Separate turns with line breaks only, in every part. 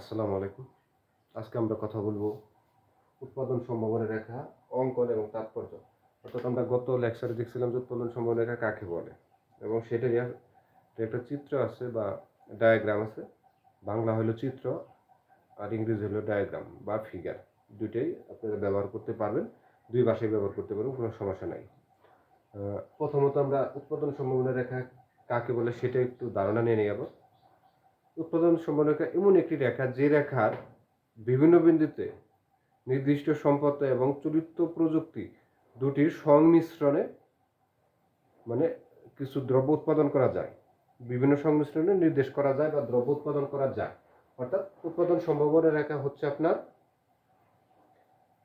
আসসালামু আলাইকুম। আজকে আমরা কথা বলব উৎপাদন সম্ভাবনা রেখা, অঙ্কন এবং তাৎপর্য। অর্থাৎ আমরা গত লেকচারে দেখছিলাম যে উৎপাদন সম্ভাবনা রেখা কাকে বলে এবং সেটারই এক- একটা চিত্র আছে বা ডায়াগ্রাম আছে, বাংলা হলো চিত্র আর ইংরেজি হলো ডায়াগ্রাম বা ফিগার দুইটাই আপনারা ব্যবহার করতে পারবেন, দুই ভাষায় ব্যবহার করতে পারবেন, কোনো সমস্যা নাই। প্রথমত আমরা উৎপাদন সম্ভাবনা রেখা কাকে বলে সেটা একটু ধারণা নিয়ে নিয়ে যাব। উৎপাদন সম্ভাবনা রেখা এমন একটি রেখা, যে রেখার বিভিন্ন বিন্দুতে নির্দিষ্ট সম্পদ এবং চরিত্র প্রযুক্তি দুটির সংমিশ্রণে মানে কিছু দ্রব্য উৎপাদন করা যায়। বিভিন্ন সংমিশ্রণে নির্দেশ করা যায় বা দ্রব্য উৎপাদন করা যায়। অর্থাৎ উৎপাদন সম্ভাবনা রেখা হচ্ছে আপনার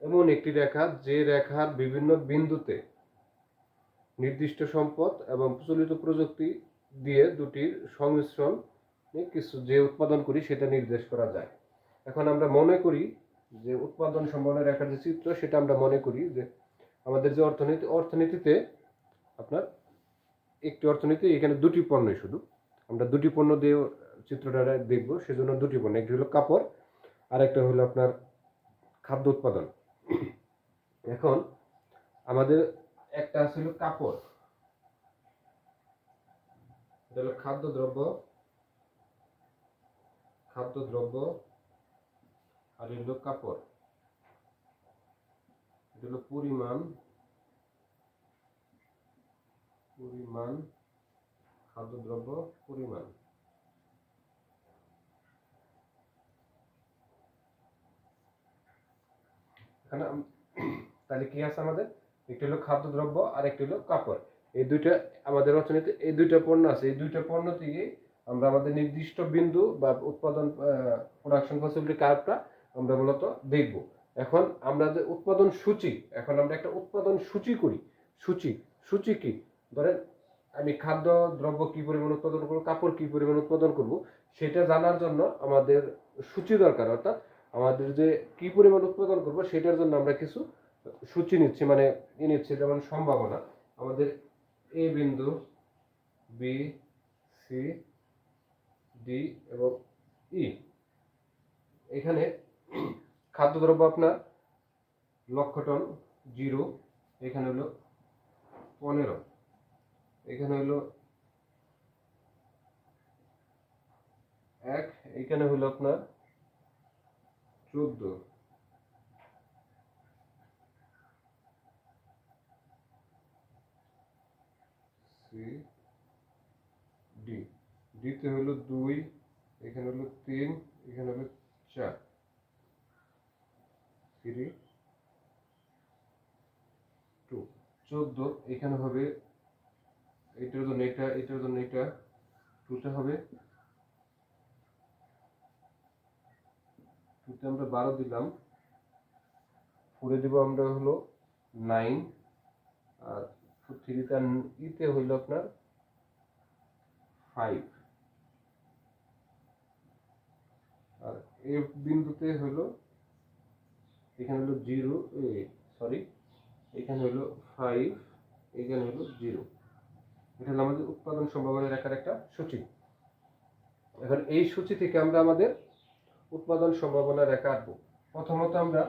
এমন একটি রেখা, যে রেখার বিভিন্ন বিন্দুতে নির্দিষ্ট সম্পদ এবং প্রচলিত প্রযুক্তি দিয়ে দুটির সংমিশ্রণ কিছু যে উৎপাদন করি সেটা নির্দেশ করা যায়। এখন আমরা মনে করি যে উৎপাদন সম্ভাবনা রেখার যে চিত্র সেটা আমরা মনে করি যে আমাদের যে অর্থনীতি অর্থনীতিতে আপনার একটি অর্থনীতি এখানে দুটি পণ্যই শুধু। আমরা দুটি পণ্য দিয়ে চিত্রটা দেখব, সেজন্য দুটি পণ্য। একটি হলো কাপড় আর একটা হলো আপনার খাদ্য উৎপাদন। এখন আমাদের একটা ছিল কাপড়। এটা হলো খাদ্যদ্রব্য আর এটা কাপড়। এটা পরিমাণ পরিমাণ, খাদ্যদ্রব্য, পরিমাণ। এখানে তাহলে কি আছে আমাদের? একটি হলো খাদ্যদ্রব্য আর একটি হলো কাপড়। এই দুইটা আমাদের অর্থনীতি এই দুইটা পণ্য আছে। এই দুইটা পণ্য থেকে আমরা আমাদের নির্দিষ্ট বিন্দু বা উৎপাদন প্রোডাকশন ফ্যাসিলিটি কার্ভটা আমরা মূলত দেখব। এখন আমরা যে উৎপাদন সূচি, এখন আমরা একটা উৎপাদন সূচি করি। সূচি সূচি কি? ধরেন আমি খাদ্য, দ্রব্য কি পরিমাণ উৎপাদন করব, কাপড় কি পরিমাণ উৎপাদন করব, সেটা জানার জন্য আমাদের সূচি দরকার। অর্থাৎ আমাদের যে কি পরিমাণ উৎপাদন করব, সেটার জন্য আমরা কিছু সূচি নিচ্ছি মানে ই নিচ্ছি যেমন সম্ভাবনা। আমাদের এ বিন্দু, বি, সি ডি এবং ই এখানে খাদ্যদ্রব্য আপনার লক্ষ টন জিরো, এখানে হলো পনেরো, এখানে হলো এক, এখানে হলো আপনার চোদ্দ সি ডি ডিতে হলো দুই, এখানে হলো তিন, এখানে হলো চার। থ্রি টু চোদ্দ, এখানে হবে, এটার জন্য এটা, এটার জন্য এটা। টুতে হবে। টুতে আমরা বারো দিলাম। ফোরে দিব আমরা হলো নাইন আর থ্রিতে ইতে হইল আপনার ফাইভ আর এ বিন্দুতে হলো, এখানে হলো জিরো সরি এখানে হলো ফাইভ এখানে হলো জিরো এটা হলো আমাদের উৎপাদন সম্ভাবনা রেখার একটা সূচি। এখন এই সূচি থেকে আমরা আমাদের উৎপাদন সম্ভাবনা রেখা আঁকবো প্রথমত আমরা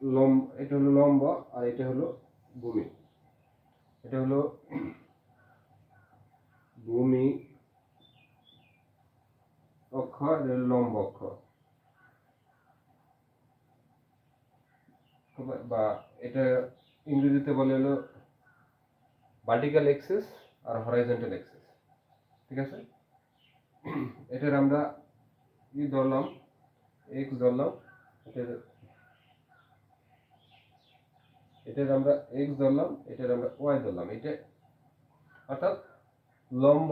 লম্ব এটা হলো লম্ব আর এটা হলো ভূমি। এটা হলো ভূমি অক্ষ লম্ব অক্ষ বা এটা ইংরেজিতে বলে হলো ভার্টিক্যাল এক্সেস আর হরাইজেন্টাল এক্সেস ঠিক আছে? এটার আমরা ই ধরলাম এক্স ধরলাম, এটার এটার আমরা এক্স ধরলাম, এটার আমরা ওয়াই ধরলাম। এটা অর্থাৎ লম্ব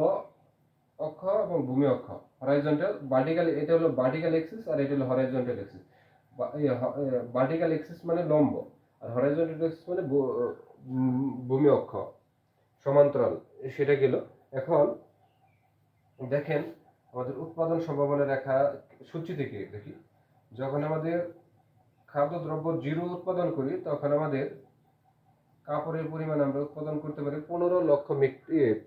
অক্ষ এবং ভূমি অক্ষ। হরাইজন্টাল ভার্টিক্যাল এটা হলো ভার্টিক্যাল এক্সিস আর এটা হলো হরাইজন্টাল এক্সিস ভার্টিক্যাল এক্সিস মানে লম্ব আর হরাইজন্টাল এক্সিস মানে ভূমি অক্ষ। সমান্তরাল, সেটা গেল এখন দেখেন আমাদের উৎপাদন সম্ভাবনা রেখা সূচি থেকে দেখি। যখন আমাদের খাদ্যদ্রব্য জিরো উৎপাদন করি, তখন আমাদের কাপড়ের পরিমাণ আমরা উৎপাদন করতে পারি পনেরো লক্ষ মেট্রিক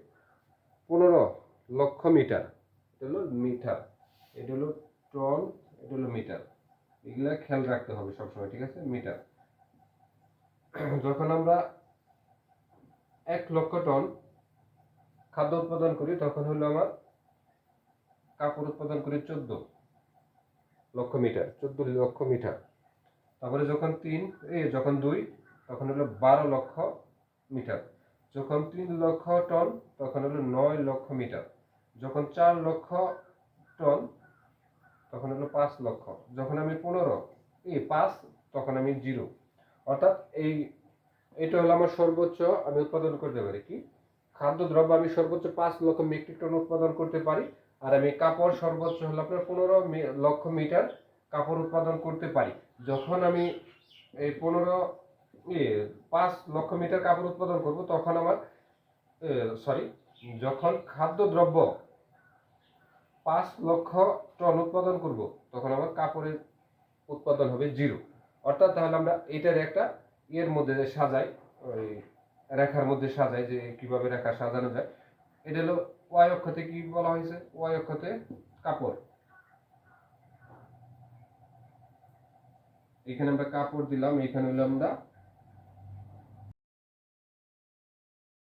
পনেরো লক্ষ মিটার। এটা হলো মিটার। এটা হলো টন, এটা হলো মিটার। এগুলা খেয়াল রাখতে হবে সবসময়, ঠিক আছে? মিটার। যখন আমরা এক লক্ষ টন খাদ্য উৎপাদন করি, তখন হলো আমার কাপড় উৎপাদন করি চোদ্দ লক্ষ মিটার, চোদ্দ লক্ষ মিটার। তারপরে যখন তিন এ যখন দুই, তখন হলো বারো লক্ষ মিটার। যখন তিন লক্ষ টন, তখন হলো নয় লক্ষ মিটার। যখন চার লক্ষ টন, তখন হলো পাঁচ লক্ষ। যখন আমি পনেরো, এই পাঁচ, তখন আমি জিরো। অর্থাৎ এই, এটা হলো আমার সর্বোচ্চ আমি উৎপাদন করতে পারি কি? খাদ্যদ্রব্য আমি সর্বোচ্চ পাঁচ লক্ষ মেট্রিক টন উৎপাদন করতে পারি, আর আমি কাপড় সর্বোচ্চ হলো আপনার পনেরো লক্ষ মিটার কাপড় উৎপাদন করতে পারি। যখন আমি এই পনেরো পাঁচ লক্ষ মিটার কাপড় উৎপাদন করব, তখন আমার সরি যখন খাদ্যদ্রব্য পাঁচ লক্ষ টন উৎপাদন করব, তখন আমার কাপড়ের উৎপাদন হবে জিরো। অর্থাৎ তাহলে আমরা এটার একটা ইয়ের মধ্যে সাজাই, ওই রেখার মধ্যে সাজাই যে কীভাবে রেখা সাজানো যায়। এটা হলো ওয়াই অক্ষতে কি বলা হয়েছে? ওয়াই অক্ষতে কাপড়। এখানে আমরা কাপড় দিলাম, এখানে হলো আমরা